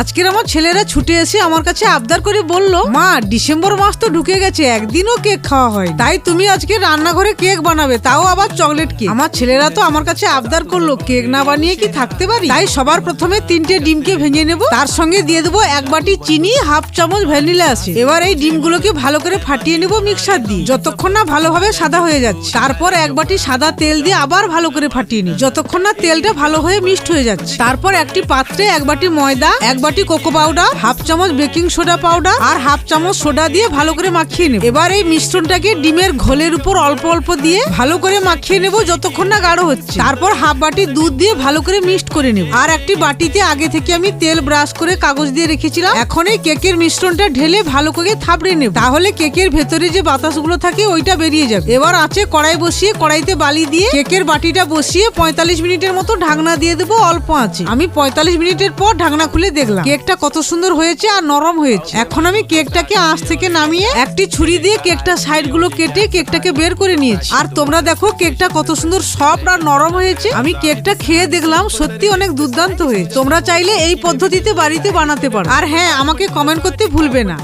আজকের আমার ছেলেরা ছুটে এসে আমার কাছে আবদার করে বলল, মা, ডিসেম্বর মাস তো ঢুকে গেছে, একদিনও কেক খাওয়া হয় তাই তুমি আজকে রান্নাঘরে কেক বানাবে, তাও আবার চকলেট কেক। আমার ছেলেরা তো আমার কাছে আবদার করল, কেক না বানিয়ে কি থাকতে পারি? তাই সবার প্রথমে তিনটে ডিমকে ভেঙে নেব, তার সঙ্গে দিয়ে দেবো এক বাটি চিনি, হাফ চামচ ভ্যানিলা আছে এবার এই ডিমগুলোকে ভালো করে ফাটিয়ে নেব মিক্সার দিয়ে। যতক্ষণ না ভালোভাবে সাদা হয়ে যাচ্ছে, তারপর এক বাটি সাদা তেল দিয়ে আবার ভালো করে ফাটিয়ে নিই। যতক্ষণ না তেলটা ভালো হয়ে মিক্সড হয়ে যাচ্ছে, তারপর একটি পাত্রে এক বাটি ময়দা, এক বাটি কোকো পাউডার, হাফ চামচ বেকিং সোডা পাউডার আর হাফ চামচ সোডা দিয়ে ভালো করে মাখিয়ে নেব। এবার এই মিশ্রণটাকে ডিমের ঘোলের উপর অল্প অল্প দিয়ে ভালো করে মাখিয়ে নেব যতক্ষণ না গাঢ় হচ্ছে। তারপর হাফ বাটি দুধ দিয়ে ভালো করে মিক্সড করে নেব। আর একটি বাটিতে আগে থেকে আমি তেল ব্রাশ করে কাগজ দিয়ে রেখেছিলাম। এখন এই কেকের মিশ্রণটা ঢেলে ভালো করে থাপড়ে নেব। তাহলে কেকের ভেতরে যে বাতাসগুলো থাকে ওইটা বেরিয়ে যাবে। এবার আছে কড়াই বসিয়ে কড়াইতে বালি দিয়ে কেকের বাটিটা বসিয়ে পঁয়তাল্লিশ মিনিটের মতো ঢাকনা দিয়ে দেবো অল্প আছে আমি পঁয়তাল্লিশ মিনিটের পর ঢাকনা খুলে দেখলাম। কেকটা কত সুন্দর হয়েছে আর নরম হয়েছে। এখন আমি কেকটাকে আঁচ থেকে নামিয়ে একটি ছুরি দিয়ে কেকটা সাইডগুলো কেটে কেকটাকে বের করে নিয়েছি। আর তোমরা দেখো কেকটা কত সুন্দর সফট আর নরম হয়েছে। আমি কেকটা খেয়ে দেখলাম সত্যি অনেক দুর্দান্ত হয়েছে। তোমরা চাইলে এই পদ্ধতিতে বাড়িতে বানাতে পারো। আর হ্যাঁ আমাকে কমেন্ট করতে ভুলবে না।